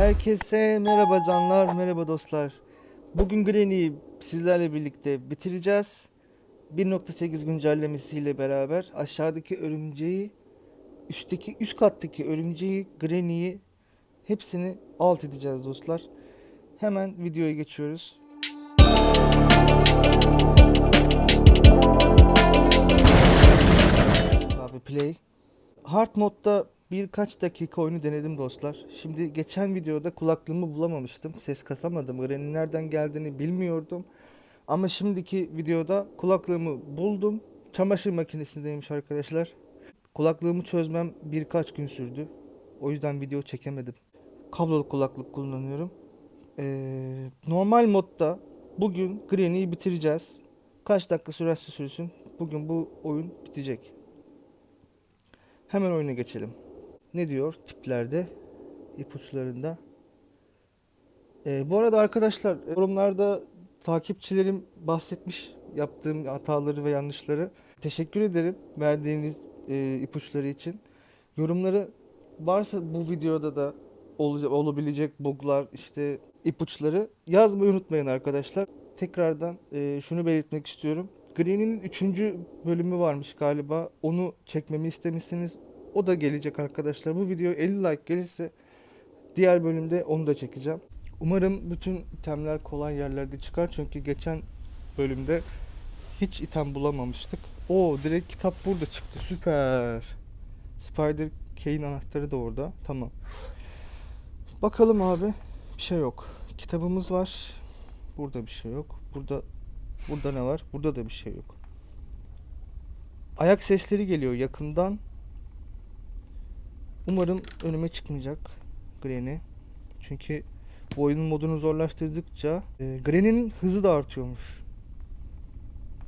Herkese merhaba canlar, merhaba dostlar. Bugün Granny'yi sizlerle birlikte bitireceğiz. 1.8 güncellemesiyle beraber aşağıdaki örümceği, üstteki üst kattaki örümceği, Granny'yi hepsini alt edeceğiz dostlar. Hemen videoya geçiyoruz. Abi play. Hard modda birkaç dakika oyunu denedim dostlar. Şimdi geçen videoda kulaklığımı bulamamıştım. Ses kasamadım. Granny'nin nereden geldiğini bilmiyordum. Ama şimdiki videoda kulaklığımı buldum. Çamaşır makinesindeymiş arkadaşlar. Kulaklığımı çözmem birkaç gün sürdü. O yüzden video çekemedim. Kablolu kulaklık kullanıyorum. Ee, normal modda bugün Granny'yi bitireceğiz. Kaç dakika sürerse sürsün. Bugün bu oyun bitecek. Hemen oyuna geçelim. Ne diyor tiplerde, ipuçlarında? Ee, bu arada arkadaşlar yorumlarda takipçilerim bahsetmiş yaptığım hataları ve yanlışları. Teşekkür ederim verdiğiniz e, ipuçları için. Yorumları varsa bu videoda da ol- olabilecek buglar işte ipuçları yazmayı unutmayın arkadaşlar. Tekrardan e, şunu belirtmek istiyorum. Green'in 3. bölümü varmış galiba. Onu çekmemi istemişsiniz. O da gelecek arkadaşlar. Bu video 50 like gelirse diğer bölümde onu da çekeceğim. Umarım bütün itemler kolay yerlerde çıkar. Çünkü geçen bölümde hiç item bulamamıştık. O direkt kitap burada çıktı. Süper. Spider Kane anahtarı da orada. Tamam. Bakalım abi. Bir şey yok. Kitabımız var. Burada bir şey yok. Burada burada ne var? Burada da bir şey yok. Ayak sesleri geliyor yakından. Umarım önüme çıkmayacak Granny. Çünkü bu oyunun modunu zorlaştırdıkça e, Granny'nin hızı da artıyormuş.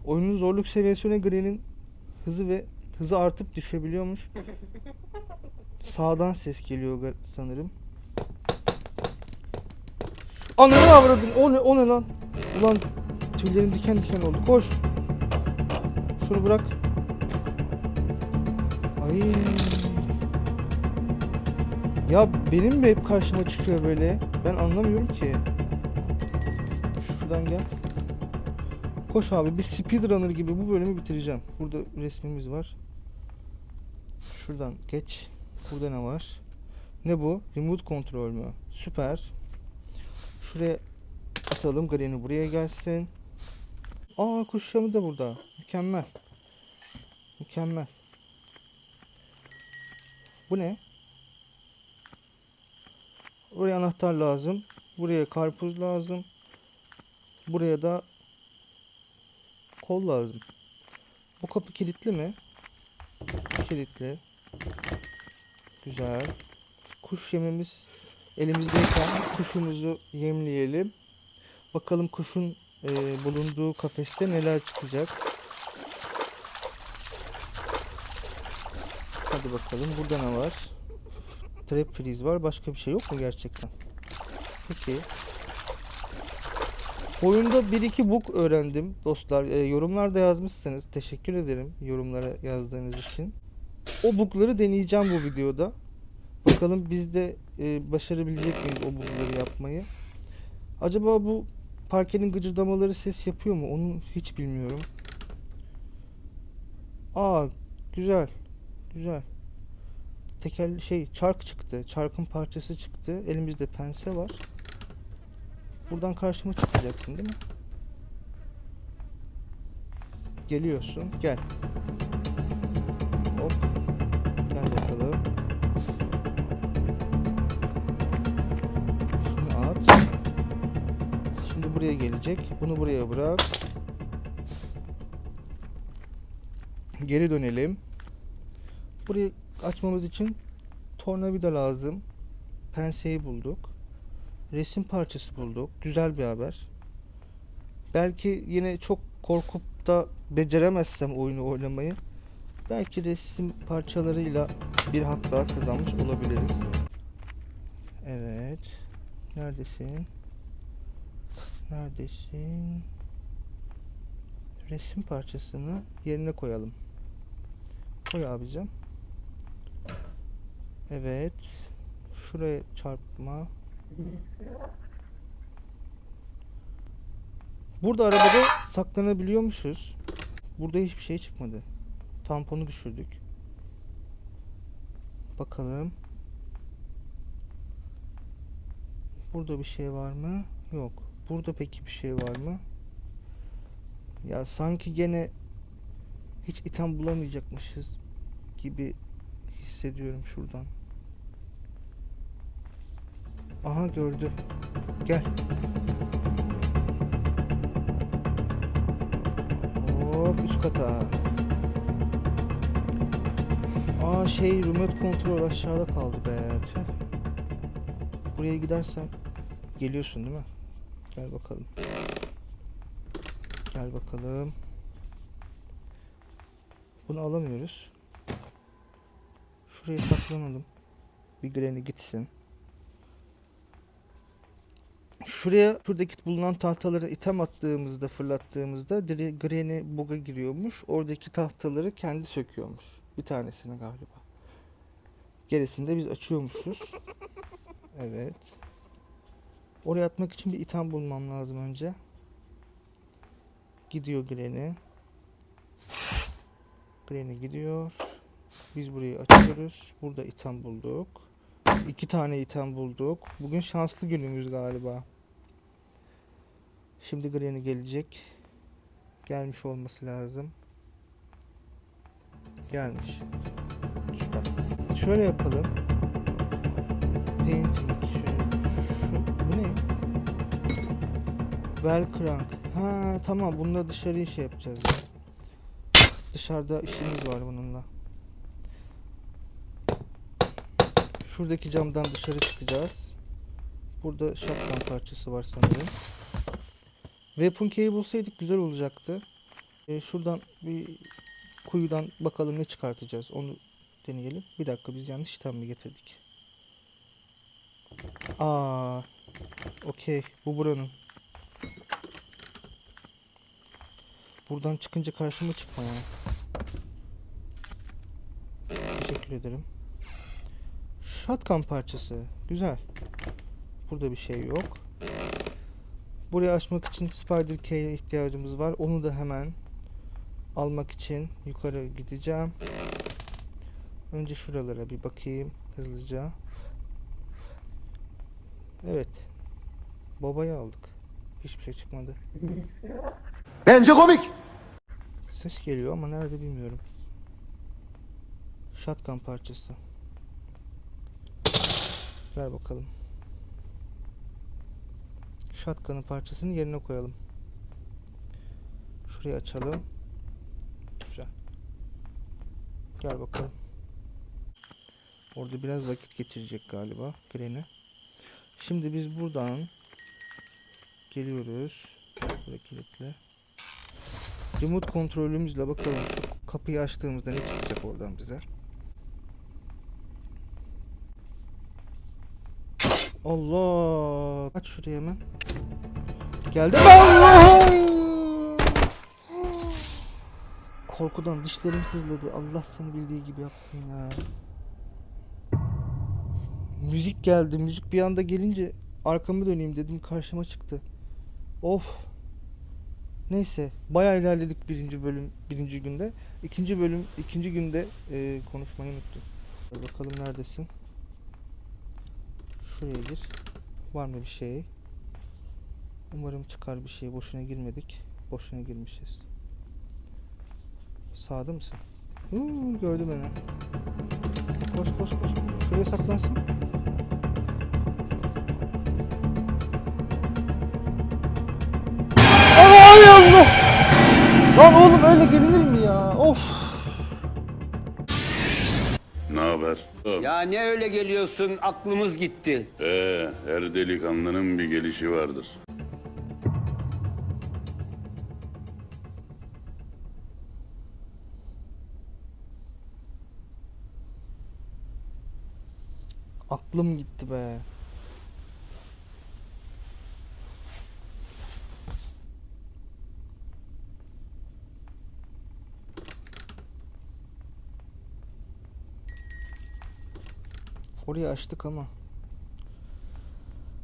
Oyunun zorluk seviyesine Granny'nin hızı ve hızı artıp düşebiliyormuş. Sağdan ses geliyor sanırım. Ananı avradın. O ne, o ne lan? Ulan tüylerim diken diken oldu. Koş. Şunu bırak. Ay. Ya benim mi hep karşıma çıkıyor böyle? Ben anlamıyorum ki. Şuradan gel. Koş abi bir speedrunner gibi bu bölümü bitireceğim. Burada resmimiz var. Şuradan geç. Burada ne var? Ne bu? Remote kontrol mü? Süper. Şuraya atalım. Granny buraya gelsin. Aa kuş yamı da burada. Mükemmel. Mükemmel. Bu ne? Buraya anahtar lazım. Buraya karpuz lazım. Buraya da kol lazım. Bu kapı kilitli mi? Kilitli. Güzel. Kuş yemimiz elimizdeyken kuşumuzu yemleyelim. Bakalım kuşun e, bulunduğu kafeste neler çıkacak. Hadi bakalım burada ne var? Trap freeze var. Başka bir şey yok mu gerçekten? Peki. Oyunda bir iki bug öğrendim dostlar. E, yorumlarda yazmışsınız. Teşekkür ederim yorumlara yazdığınız için. O bugları deneyeceğim bu videoda. Bakalım biz de e, başarabilecek miyiz o bugları yapmayı. Acaba bu parkenin gıcırdamaları ses yapıyor mu? Onu hiç bilmiyorum. Aa güzel. Güzel. Teker şey çark çıktı. Çarkın parçası çıktı. Elimizde pense var. Buradan karşıma çıkacaksın değil mi? Geliyorsun. Gel. Hop. Gel bakalım. Şunu at. Şimdi buraya gelecek. Bunu buraya bırak. Geri dönelim. Burayı açmamız için tornavida lazım. Penseyi bulduk. Resim parçası bulduk. Güzel bir haber. Belki yine çok korkup da beceremezsem oyunu oynamayı belki resim parçalarıyla bir hak daha kazanmış olabiliriz. Evet. Neredesin? Neredesin? Resim parçasını yerine koyalım. Koy abicim. Evet. Şuraya çarpma. Burada arabada saklanabiliyormuşuz. Burada hiçbir şey çıkmadı. Tamponu düşürdük. Bakalım. Burada bir şey var mı? Yok. Burada peki bir şey var mı? Ya sanki gene hiç item bulamayacakmışız gibi hissediyorum şuradan. Aha gördü. Gel. Hop üst kata. Aa şey remote kontrol aşağıda kaldı be. Tüh. Buraya gidersen geliyorsun değil mi? Gel bakalım. Gel bakalım. Bunu alamıyoruz. Şuraya saklanalım. Bir Granny gitsin. Şuraya şuradaki bulunan tahtaları item attığımızda fırlattığımızda Granny bug'a giriyormuş. Oradaki tahtaları kendi söküyormuş. Bir tanesini galiba. Gerisini de biz açıyormuşuz. Evet. Oraya atmak için bir item bulmam lazım önce. Gidiyor Granny. Granny gidiyor. Biz burayı açıyoruz. Burada item bulduk. İki tane item bulduk. Bugün şanslı günümüz galiba. Şimdi Granny gelecek. Gelmiş olması lazım. Gelmiş. Süper. Şöyle yapalım. Painting. Şöyle. Şu, bu ne? Velcrank. Ha tamam bununla dışarıya şey yapacağız. ya. Dışarıda işimiz var bununla. Şuradaki camdan dışarı çıkacağız. Burada shotgun parçası var sanırım. Weapon key'i bulsaydık güzel olacaktı. Ee, şuradan bir kuyudan bakalım ne çıkartacağız. Onu deneyelim. Bir dakika biz yanlış item mi getirdik? Aa, okey. Bu buranın. Buradan çıkınca karşıma çıkma ya. Teşekkür ederim. Shotgun parçası. Güzel. Burada bir şey yok. Burayı açmak için Spider Key'e ihtiyacımız var. Onu da hemen almak için yukarı gideceğim. Önce şuralara bir bakayım hızlıca. Evet. Babayı aldık. Hiçbir şey çıkmadı. Bence komik. Ses geliyor ama nerede bilmiyorum. Shotgun parçası. Gel bakalım. Shotgun'ın parçasını yerine koyalım. Şurayı açalım. Güzel. Gel bakalım. Orada biraz vakit geçirecek galiba Granny. Şimdi biz buradan geliyoruz. Buraya kilitli. Remote kontrolümüzle bakalım şu kapıyı açtığımızda ne çıkacak oradan bize. Allah! Aç şurayı hemen. Geldi. Allah! Korkudan dişlerim sızladı. Allah seni bildiği gibi yapsın ya. Müzik geldi. Müzik bir anda gelince arkamı döneyim dedim karşıma çıktı. Of. Neyse bayağı ilerledik birinci bölüm birinci günde. İkinci bölüm ikinci günde e, konuşmayı unuttum. Bakalım neredesin? Şuraya gir. Var mı bir şey? Umarım çıkar bir şey. Boşuna girmedik. Boşuna girmişiz. Sağda mısın? Huu, gördü beni. Koş koş koş. Şuraya saklansın. Ay Allah! Lan oğlum öyle gelinir mi ya? Of! Ne haber? Ya ne öyle geliyorsun aklımız gitti. Ee, her delikanlının bir gelişi vardır. Aklım gitti be. Orayı açtık ama.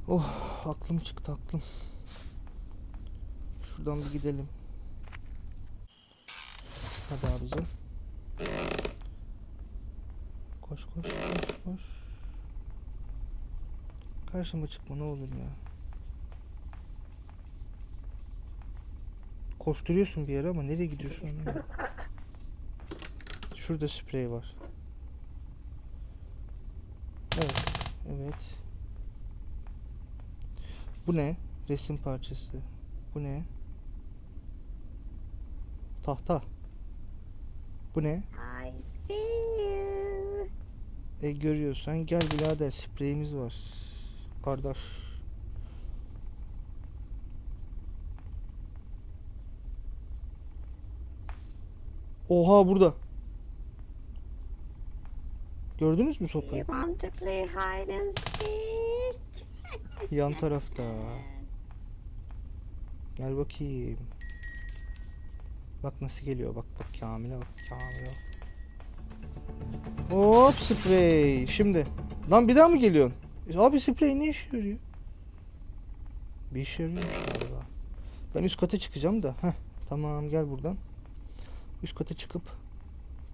Oh aklım çıktı aklım. Şuradan bir gidelim. Hadi abicim. Koş koş koş koş. Karşıma çıkma ne olur ya. Koşturuyorsun bir yere ama nereye gidiyorsun. Şurada sprey var. Evet. Evet. Bu ne? Resim parçası. Bu ne? Tahta. Bu ne? I see you. E görüyorsan gel birader spreyimiz var. Kardeş. Oha burada. Gördünüz mü sopayı? you want to play hide and seek? Yan tarafta. Gel bakayım. Bak nasıl geliyor bak bak Kamil'e bak Kamil'e bak. Hop sprey. Şimdi. Lan bir daha mı geliyorsun? E, Abi sprey ne işe yarıyor? Bir işe yarıyormuş galiba. Ben üst kata çıkacağım da. Heh, tamam gel buradan. Üst kata çıkıp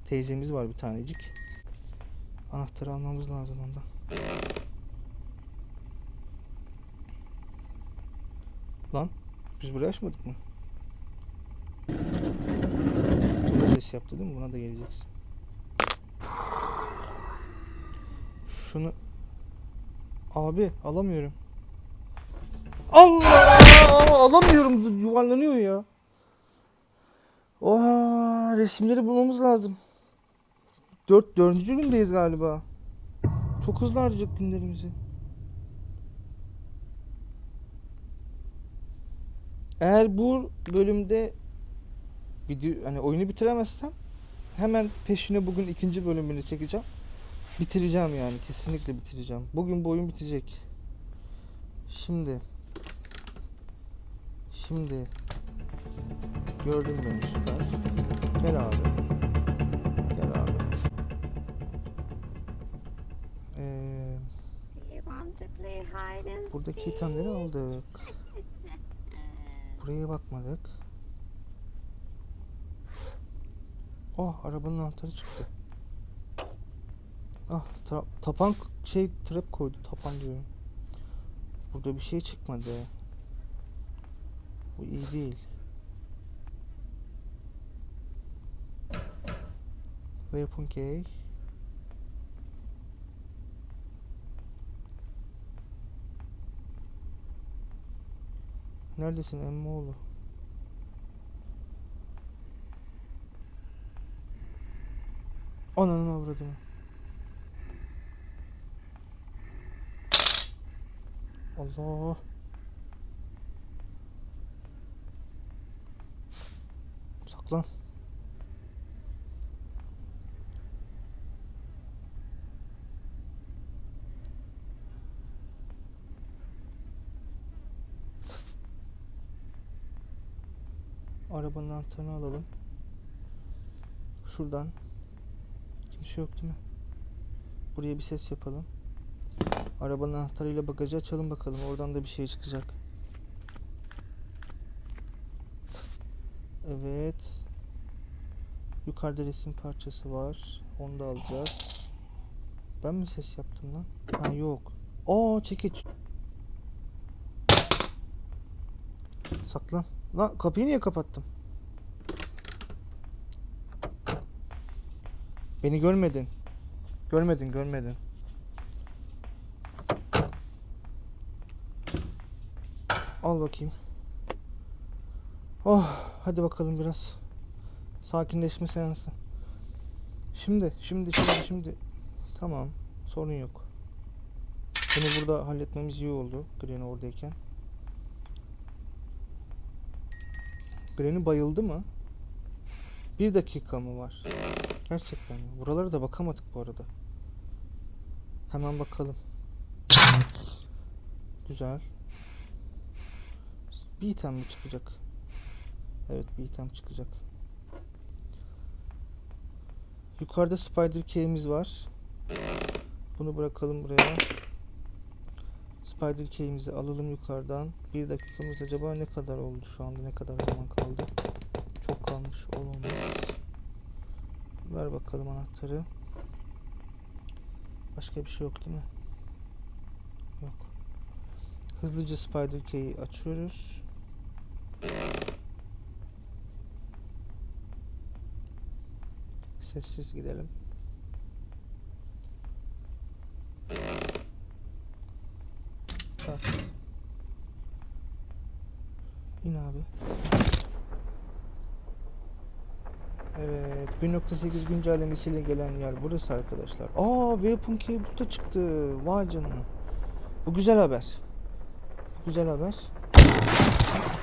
teyzemiz var bir tanecik. Anahtarı almamız lazım ondan. Lan biz burayı açmadık mı? Bu da ses yaptı değil mi? Buna da geleceksin. Şunu Abi alamıyorum. Allah! Alamıyorum. Yuvarlanıyor ya. Oha, resimleri bulmamız lazım. Dört, dördüncü gündeyiz galiba. Çok hızlı harcadık günlerimizi. Eğer bu bölümde video hani oyunu bitiremezsem hemen peşine bugün ikinci bölümünü çekeceğim. Bitireceğim yani kesinlikle bitireceğim. Bugün bu oyun bitecek. Şimdi Şimdi gördün beni süper. Gel abi. Buradaki itemleri aldık. Buraya bakmadık. Oh arabanın anahtarı çıktı. Ah ta- tapan şey trap koydu tapan diyorum. Burada bir şey çıkmadı. Bu iyi değil. Weapon key. Neredesin emmoğlu? Ananın avradını. Allah. Saklan. Arabanın anahtarını alalım. Şuradan. Kimse yok değil mi? Buraya bir ses yapalım. Arabanın anahtarıyla bagajı açalım bakalım. Oradan da bir şey çıkacak. Evet. Yukarıda resim parçası var. Onu da alacağız. Ben mi ses yaptım lan? Ha yok. Aa çekiç. Saklan. Lan kapıyı niye kapattım? Beni görmedin. Görmedin, görmedin. Al bakayım. Oh, hadi bakalım biraz. Sakinleşme seansı. Şimdi, şimdi, şimdi, şimdi. Tamam, sorun yok. Bunu burada halletmemiz iyi oldu. Gren oradayken. Granny bayıldı mı? Bir dakika mı var? Gerçekten mi? Buralara da bakamadık bu arada. Hemen bakalım. Güzel. Bir item mi çıkacak? Evet bir item çıkacak. Yukarıda spider key'imiz var. Bunu bırakalım buraya. Spider key'imizi alalım yukarıdan. Bir dakikamız acaba ne kadar oldu şu anda? Ne kadar zaman kaldı? Çok kalmış. Olmaz. Ver bakalım anahtarı. Başka bir şey yok değil mi? Yok. Hızlıca Spider key'i açıyoruz. Sessiz gidelim. Tak. İn abi. Evet. 1.8 güncellemesiyle gelen yer burası arkadaşlar. Aa Weapon Key burada çıktı. Vay canına. Bu güzel haber. Bu güzel haber.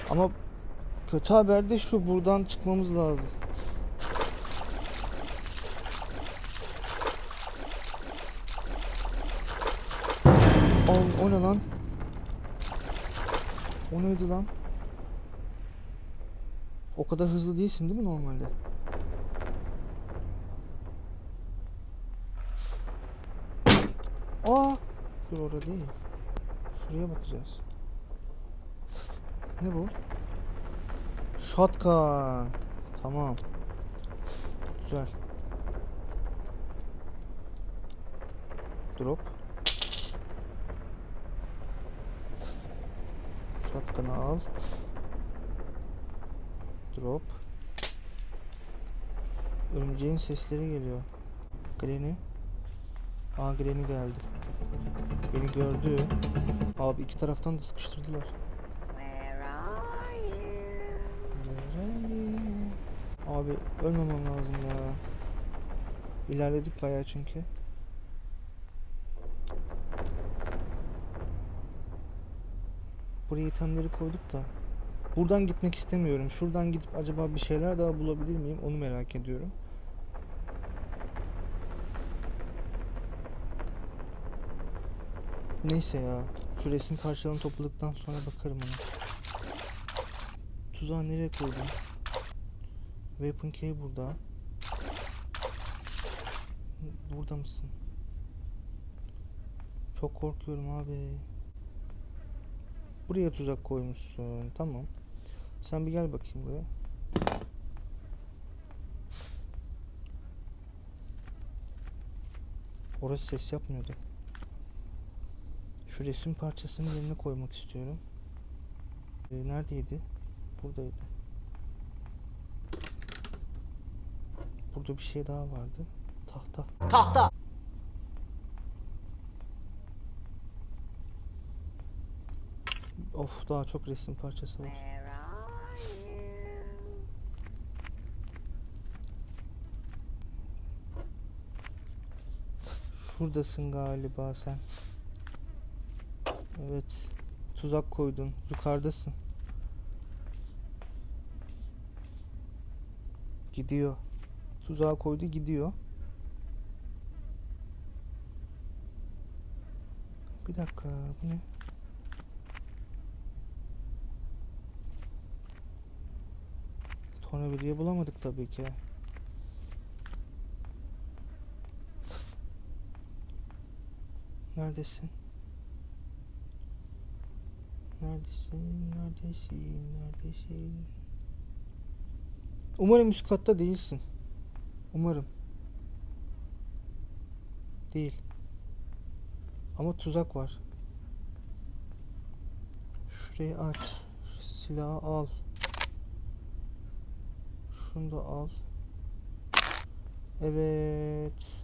Ama kötü haber de şu buradan çıkmamız lazım. Al, o ne lan? O neydi lan? O kadar hızlı değilsin değil mi normalde? Aa! Dur orada değil. Şuraya bakacağız. Ne bu? Shotgun. Tamam. Güzel. Drop. Shotgun'ı al. Drop. Örümceğin sesleri geliyor. Granny. Aa Granny geldi. Beni gördü. Abi iki taraftan da sıkıştırdılar. Where are you? Abi ölmemem lazım ya. İlerledik bayağı çünkü. Buraya itemleri koyduk da. Buradan gitmek istemiyorum. Şuradan gidip acaba bir şeyler daha bulabilir miyim? Onu merak ediyorum. Neyse ya. Şu resim parçalarını topladıktan sonra bakarım ona. Tuzağı nereye koydum? Weapon key burada. Burada mısın? Çok korkuyorum abi. Buraya tuzak koymuşsun. Tamam. Sen bir gel bakayım buraya. Orası ses yapmıyordu. Şu resim parçasını yerine koymak istiyorum. Ee, neredeydi? Buradaydı. Burada bir şey daha vardı. Tahta. Tahta. Of daha çok resim parçası var. Şuradasın galiba sen. Evet. Tuzak koydun. Yukarıdasın. Gidiyor. Tuzağa koydu gidiyor. Bir dakika bu ne? Tornavidayı bulamadık tabii ki. Neredesin? Neredesin? Neredesin? Neredesin? Umarım üst katta değilsin. Umarım. Değil. Ama tuzak var. Şurayı aç. Silahı al. Şunu da al. Evet.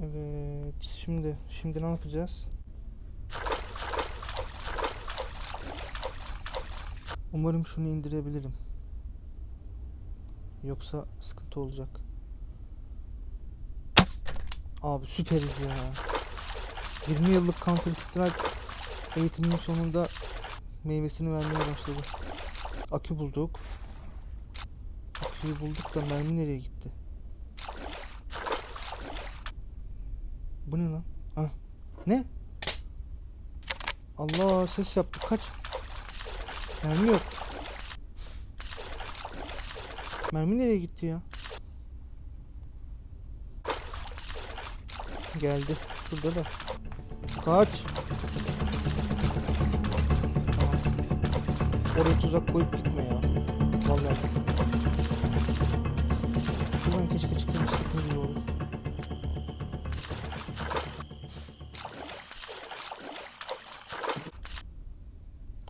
Evet. Şimdi şimdi ne yapacağız? Umarım şunu indirebilirim. Yoksa sıkıntı olacak. Abi süperiz ya. 20 yıllık Counter Strike eğitimimin sonunda meyvesini vermeye başladı. Akü bulduk. Aküyü bulduk da mermi nereye gitti? Bu ne lan? Ha. Ne? Allah ses yaptı. Kaç. Mermi yok. Mermi nereye gitti ya? Geldi. şurada da. Kaç. Oraya tuzak koyup gitme ya. Vallahi. Şuradan keşke çıkabilsek ne olur.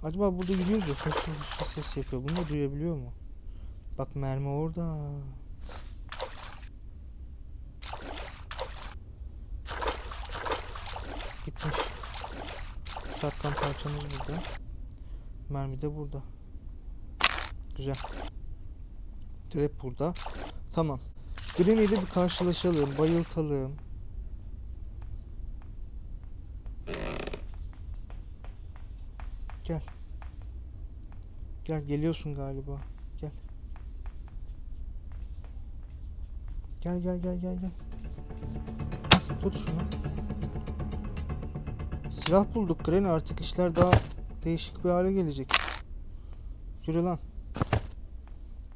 Acaba burada gidiyoruz ya fışır fışır ses yapıyor. Bunu duyabiliyor mu? Bak mermi orada. Gitmiş. Şatkan parçamız burada. Mermi de burada. Güzel. Trap burada. Tamam. Granny ile bir karşılaşalım. Bayıltalım. Gel. Gel geliyorsun galiba. Gel. Gel gel gel gel gel. Tut şunu. Silah bulduk Granny artık işler daha değişik bir hale gelecek. Yürü lan.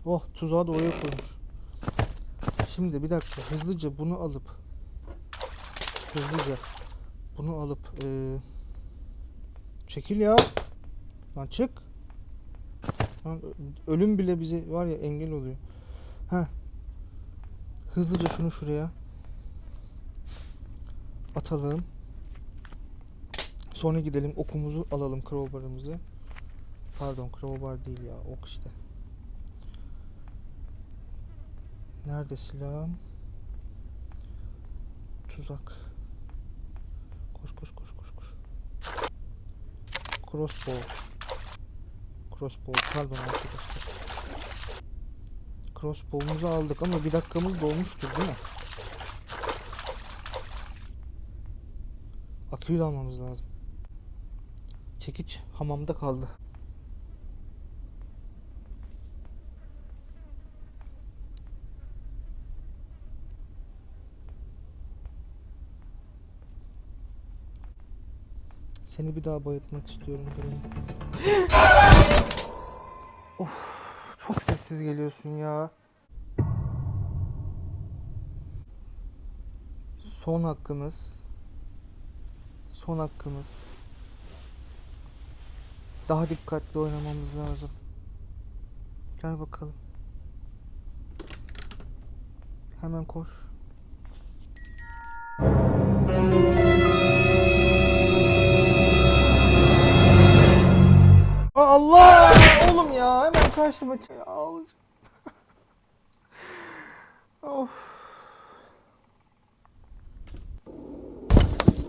Oh tuzağı da oraya koymuş. Şimdi bir dakika hızlıca bunu alıp hızlıca bunu alıp eee çekil ya. Lan çık. Lan ölüm bile bize var ya engel oluyor. Ha. Hızlıca şunu şuraya atalım. Sonra gidelim okumuzu alalım crowbar'ımızı. Pardon crowbar değil ya ok işte. Nerede silahım? Tuzak. Koş koş koş koş koş. Crossbow. Crossbow pardon arkadaşlar. Crossbow'umuzu aldık ama bir dakikamız dolmuştur değil mi? Aküyü de almamız lazım. Çekiç hamamda kaldı. Seni bir daha bayıltmak istiyorum. of, çok sessiz geliyorsun ya. Son hakkımız. Son hakkımız. Daha dikkatli oynamamız lazım. Gel bakalım. Hemen koş. Karşıma ç- ya. of.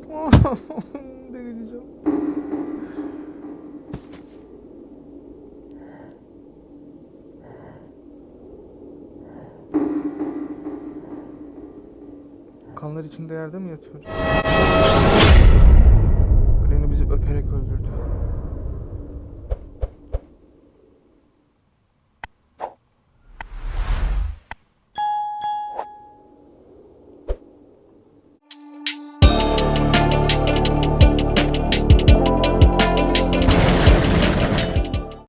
Delireceğim. Kanlar içinde yerde mi yatıyor? Granny bizi öperek öldürdü.